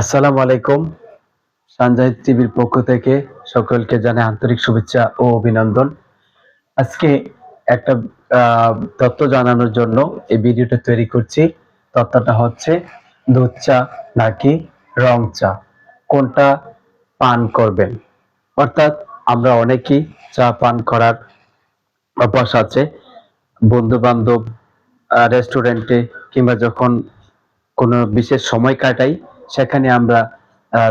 আসসালামু আলাইকুম। সানজাহিদ টিভির পক্ষ থেকে সকলকে জানাই আন্তরিক শুভেচ্ছা ও অভিনন্দন। আজকে একটা তথ্য জানানোর জন্য এই ভিডিওটা তৈরি করছি। তথ্যটা হচ্ছে, দুধ চা নাকি রং চা? কোনটা পান করবেন? অর্থাৎ আমরা অনেকেই চা পান করার অভ্যাস আছে। বন্ধু বান্ধব রেস্টুরেন্টে কিংবা যখন কোনো বিশেষ সময় কাটাই সেখানে আমরা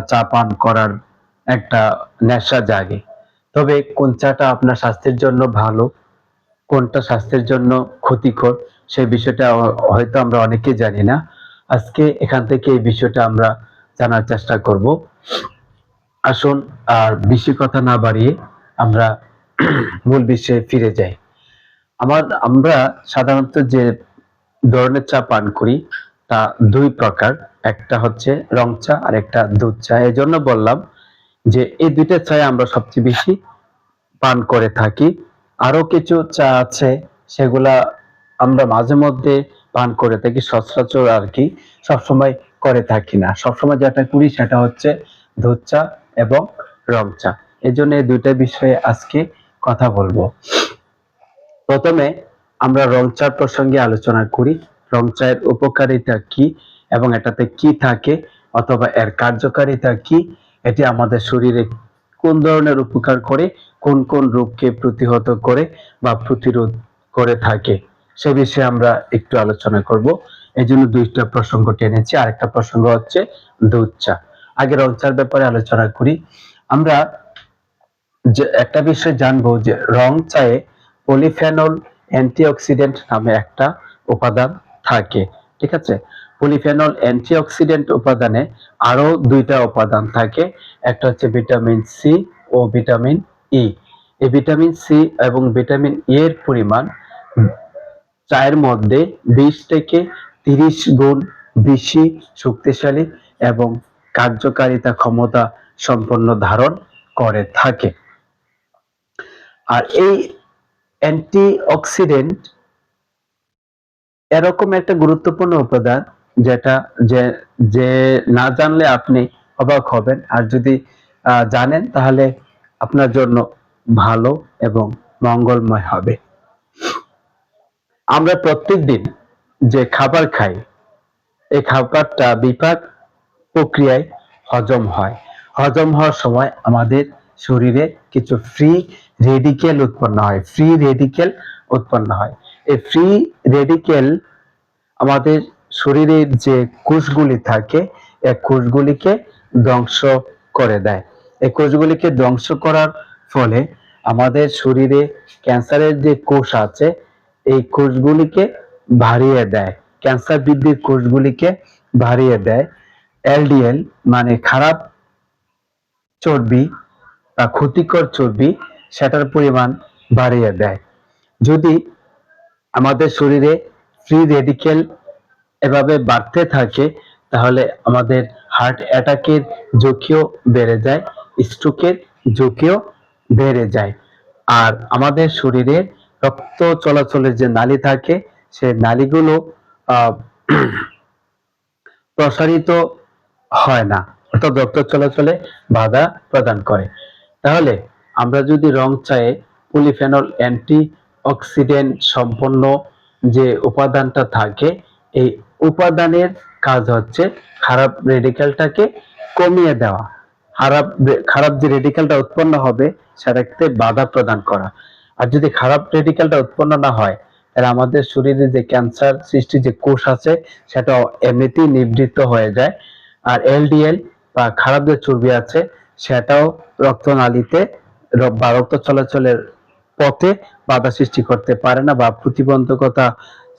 চা পান করার একটা নেশা জাগে। তবে কোন চাটা আপনার স্বাস্থ্যের জন্য ভালো, কোনটা স্বাস্থ্যের জন্য ক্ষতিকর সেই বিষয়টা হয়তো আমরা অনেকেই জানি না। আজকে এখান থেকে এই বিষয়টা আমরা জানার চেষ্টা করব। আসুন আর বেশি কথা না বাড়িয়ে আমরা মূল বিষয়ে ফিরে যাই। আমার, আমরা সাধারণত যে ধরনের চা পান করি, তা দুই প্রকার। একটা হচ্ছে রং চা আর একটা দুধ চা। এই জন্য বললাম যে এই দুইটা চাই আমরা সবচেয়ে বেশি পান করে থাকি। আরও কিছু চা আছে, সেগুলা আমরা মাঝে মধ্যে পান করে থাকি, সচরাচর আর কি, সবসময় করে থাকি না। সবসময় যেটা করি সেটা হচ্ছে দুধ চা এবং রং চা। এই জন্য এই দুইটা বিষয়ে আজকে কথা বলব। প্রথমে আমরা রং চার প্রসঙ্গে আলোচনা করি। রং চায়ের উপকারিতা কি? এবং এটাতে কি থাকে অথবা এর কার্যকারিতা কি, এটি আমাদের শরীরে কোন ধরনের উপকার করে, কোন কোন রোগকে প্রতিহত করে বা প্রতিরোধ করে থাকে, সে বিষয়ে আমরা একটু আলোচনা করব। এই জন্য দুইটা প্রসঙ্গ টেনেছি। আরেকটা প্রসঙ্গ হচ্ছে দুধ চা। আগে রং ব্যাপারে আলোচনা করি। আমরা একটা বিষয় জানব যে রং চায়ে পলিফেনল অ্যান্টিঅক্সিডেন্ট নামে একটা উপাদান থাকে, ঠিক আছে? পলিফেনল অ্যান্টিঅক্সিডেন্ট উপাদানে আরও দুইটা উপাদান থাকে। একটা হচ্ছে ভিটামিন সি ও ভিটামিন ই এই ভিটামিন সি এবং ভিটামিন ই এর পরিমাণ চায়ের মধ্যে বিশ থেকে তিরিশ গুণ বেশি শক্তিশালী এবং কার্যকারিতা ক্ষমতা সম্পন্ন ধারণ করে থাকে। আর এই অ্যান্টিঅক্সিডেন্ট এরকম একটা গুরুত্বপূর্ণ উপাদান যেটা যে যে না জানলে আপনি অবাক হবেন। আর যদি জানেন তাহলে আপনার জন্য ভালো এবং মঙ্গলময় হবে। আমরা প্রত্যেকদিন যে খাবার খাই, এই খাবারটা বিপাক প্রক্রিয়ায় হজম হয়। হজম হওয়ার সময় আমাদের শরীরে কিছু ফ্রি রেডিকেল উৎপন্ন হয়। ফ্রি রেডিকেল উৎপন্ন হয়। এই ফ্রি রেডিকেল আমাদের শরীরের যে কোষগুলি থাকে এই কোষগুলিকে ধ্বংস করে দেয়। এই কোষগুলিকে ধ্বংস করার ফলে আমাদের শরীরে ক্যান্সারের যে কোষ আছে, এই কোষগুলিকে বাড়িয়ে দেয়। ক্যান্সার বৃদ্ধির কোষগুলিকে বাড়িয়ে দেয়। এলডিএল মানে খারাপ চর্বি বা ক্ষতিকর চর্বি, সেটার পরিমাণ বাড়িয়ে দেয়। যদি আমাদের শরীরে ফ্রি রেডিকেল এভাবে বাড়তে থাকে, তাহলে আমাদের হার্ট অ্যাটাকের ঝুঁকিও বেড়ে যায় স্ট্রোকের ঝুঁকিও বেড়ে যায়। আর আমাদের শরীরে রক্ত চলাচলের যে নালী থাকে, সেই নালীগুলো প্রসারিত হয় না, অর্থাৎ রক্ত চলাচলে বাধা প্রদান করে। তাহলে আমরা যদি রং চায়ে পলিফেনল অ্যান্টি অক্সিডেন্ট সম্পন্ন যে উপাদানটা থাকে, এই উপাদানের কাজ হচ্ছে খারাপ রেডিকেলটাকে কমিয়ে দেওয়া। খারাপ খারাপ যে রেডিকেলটা উৎপন্ন হবে, সেটাকে বাধা প্রদান করা। আর যদি খারাপ রেডিকেলটা উৎপন্ন না হয়, তাহলে আমাদের শরীরে যে ক্যান্সার সৃষ্টি যে কোষ আছে সেটা এমনিতেই নিবৃত্ত হয়ে যায়। আর এলডিএল বা খারাপ যে চর্বি আছে, সেটাও রক্তনালীতে বা রক্ত চলাচলের পথে বাধা সৃষ্টি করতে পারে না বা প্রতিবন্ধকতা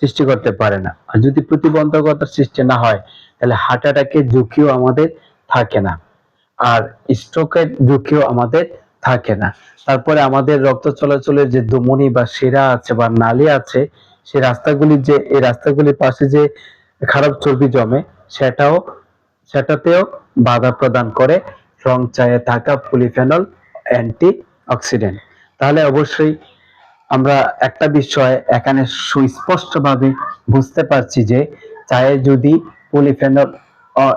সৃষ্টি করতে পারে না। আর যদি প্রতিবন্ধকতা সৃষ্টি না হয়, তাহলে হার্ট অ্যাটাকের ঝুঁকিও আমাদের থাকে না। আর স্ট্রোকের ঝুঁকিও আমাদের থাকে না। তারপরে আমাদের রক্ত চলাচলের যে ধমনী বা শিরা আছে বা নালী আছে, সেই রাস্তাগুলি যে, এই রাস্তাগুলির পাশে যে খারাপ চর্বি জমে, সেটাও, সেটাতেও বাধা প্রদান করে। রং চায়ে থাকা পলিফেনল অ্যান্টি অক্সিডেন্ট তাহলে অবশ্যই আমরা একটা বিষয় এখানে সুস্পষ্টভাবে বুঝতে পারছি যে চায়ে যদি পলিফেনল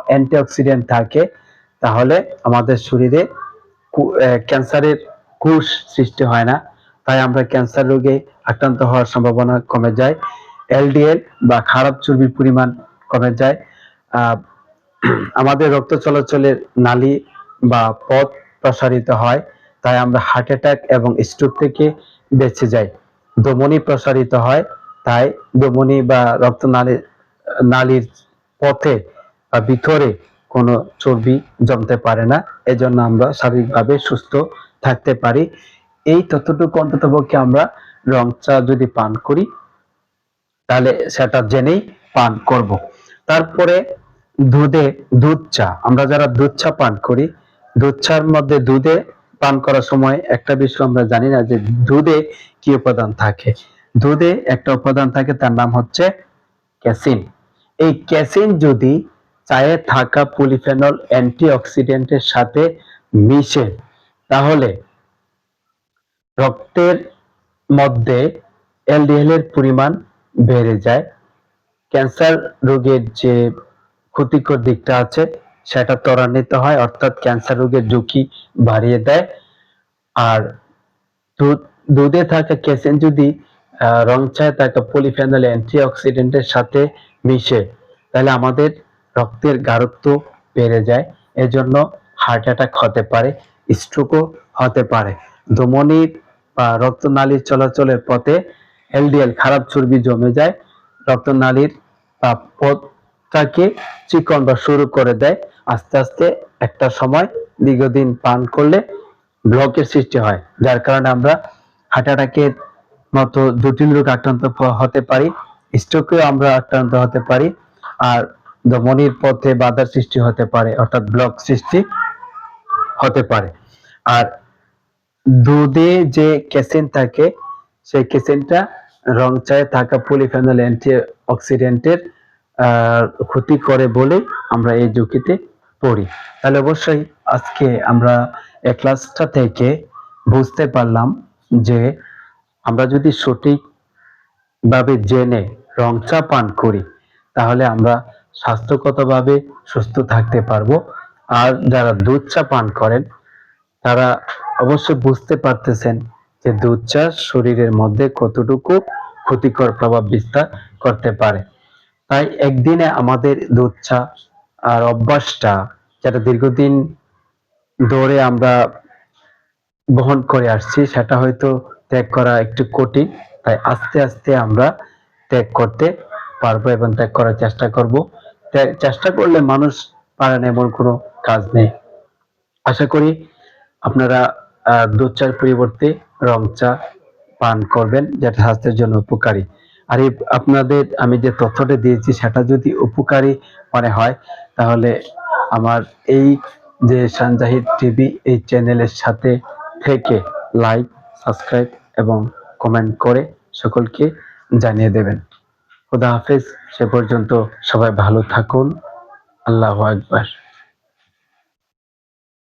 অ্যান্টিঅক্সিডেন্ট থাকে, তাহলে আমাদের শরীরে ক্যান্সারের কোষ সৃষ্টি হয় না। তাই আমরা ক্যান্সার রোগে আক্রান্ত হওয়ার সম্ভাবনা কমে যায়। এলডিএল বা খারাপ চর্বির পরিমাণ কমে যায়। আমাদের রক্ত চলাচলের নালী বা পথ প্রসারিত হয়। তাই আমরা হার্ট অ্যাটাক এবং স্ট্রোক থেকে বেঁচে যায়। ধমনী প্রসারিত হয়, তাই ধমনী বা রক্তনালী নালীর পথে বা ভিতরে কোনো চর্বি জমতে পারে না। এজন্য আমরা শারীরিকভাবে সুস্থ থাকতে পারি। এই তথ্যটুকু অন্তত পক্ষে আমরা রং চা যদি পান করি, তাহলে সেটা জেনেই পান করব। তারপরে দুধে দুধ চা। আমরা যারা দুধ চা পান করি, দুধ চার মধ্যে দুধে পান করার সময় একটা বিষয় আমরা জানি না যে দুধে কি উপাদান থাকে। দুধে একটা উপাদান থাকে, তার নাম হচ্ছে ক্যাসিন। এই ক্যাসিন যদি চায়ে থাকা পলিফেনল অ্যান্টিঅক্সিডেন্টের সাথে মিশে, তাহলে রক্তের মধ্যে এলডিএল এর পরিমাণ বেড়ে যায়। ক্যান্সার রোগের যে ক্ষতিকর দিকটা আছে সেটা ত্বরান্বিত হয়, অর্থাৎ ক্যান্সার রোগের ঝুঁকি বাড়িয়ে দেয়। আর দুধ- দুধে থাকা ক্যাসিন যদি রং চায় থাকা পলিফেনল অ্যান্টিঅক্সিডেন্টের সাথে মিশে। তাহলে আমাদের রক্তের গাঢ়ত্ব বেড়ে যায়, এজন্য হার্ট অ্যাটাক হতে পারে স্ট্রোকও হতে পারে। ধমনীর বা রক্তনালীর চলাচলের পথে এলডিএল খারাপ চর্বি জমে যায়, রক্তনালীর বা পথটাকে চিকন বা শুরু করে দেয়? আস্তে আস্তে একটা সময় দীর্ঘদিন পান করলে ব্লকের সৃষ্টি হয়, যার কারণে আমরা হার্ট অ্যাটাকের মতো জটিল রোগ আক্রান্ত হতে পারি স্ট্রোকেও আমরা আক্রান্ত হতে পারি, আর ধমনির পথে বাধার সৃষ্টি হতে পারে, অর্থাৎ ব্লক সৃষ্টি হতে পারে। আর দুধে যে ক্যাসিন থাকে, সেই ক্যাসিনটা রং চায়ে থাকা পলিফেনল অ্যান্টি অক্সিডেন্টের ক্ষতি করে বলে আমরা এই ঝুঁকিতে পড়ি। তাহলে অবশ্যই আজকে আমরা এই ক্লাসটা থেকে বুঝতে পারলাম যে আমরা যদি সঠিক ভাবে জেনে রং চা পান করি, তাহলে আমরা স্বাস্থ্যগতভাবে সুস্থ থাকতে পারব। আর যারা দুধ চা পান করেন, তারা অবশ্যই বুঝতে পারতেছেন যে দুধ চা শরীরের মধ্যে কতটুকু ক্ষতিকর প্রভাব বিস্তার করতে পারে। তাই একদিনে আমাদের চা আর অভ্যাসটা যেটা দীর্ঘদিন ধরে আমরা বহন করে আসছি, সেটা হয়তো ত্যাগ করা একটু কঠিন। তাই আস্তে আস্তে আমরা ত্যাগ করতে পারব এবং ত্যাগ করার চেষ্টা করব। চেষ্টা করলে মানুষ পারে না এমন কোনো কাজ নেই। আশা করি আপনারা দুধ চার পরিবর্তে রং চা পান করবেন, যেটা স্বাস্থ্যের জন্য উপকারী। আর এই আপনাদের আমি যে তথ্যটা দিয়েছি সেটা যদি উপকারী মনে হয়, তাহলে আমার এই যে সানজাহিদ টিভি এই চ্যানেলের সাথে থেকে লাইক, সাবস্ক্রাইব এবং কমেন্ট করে সকলকে জানিয়ে দেবেন। খুদা হাফেজ, সে পর্যন্ত সবাই ভালো থাকুন। আল্লাহ আকবার।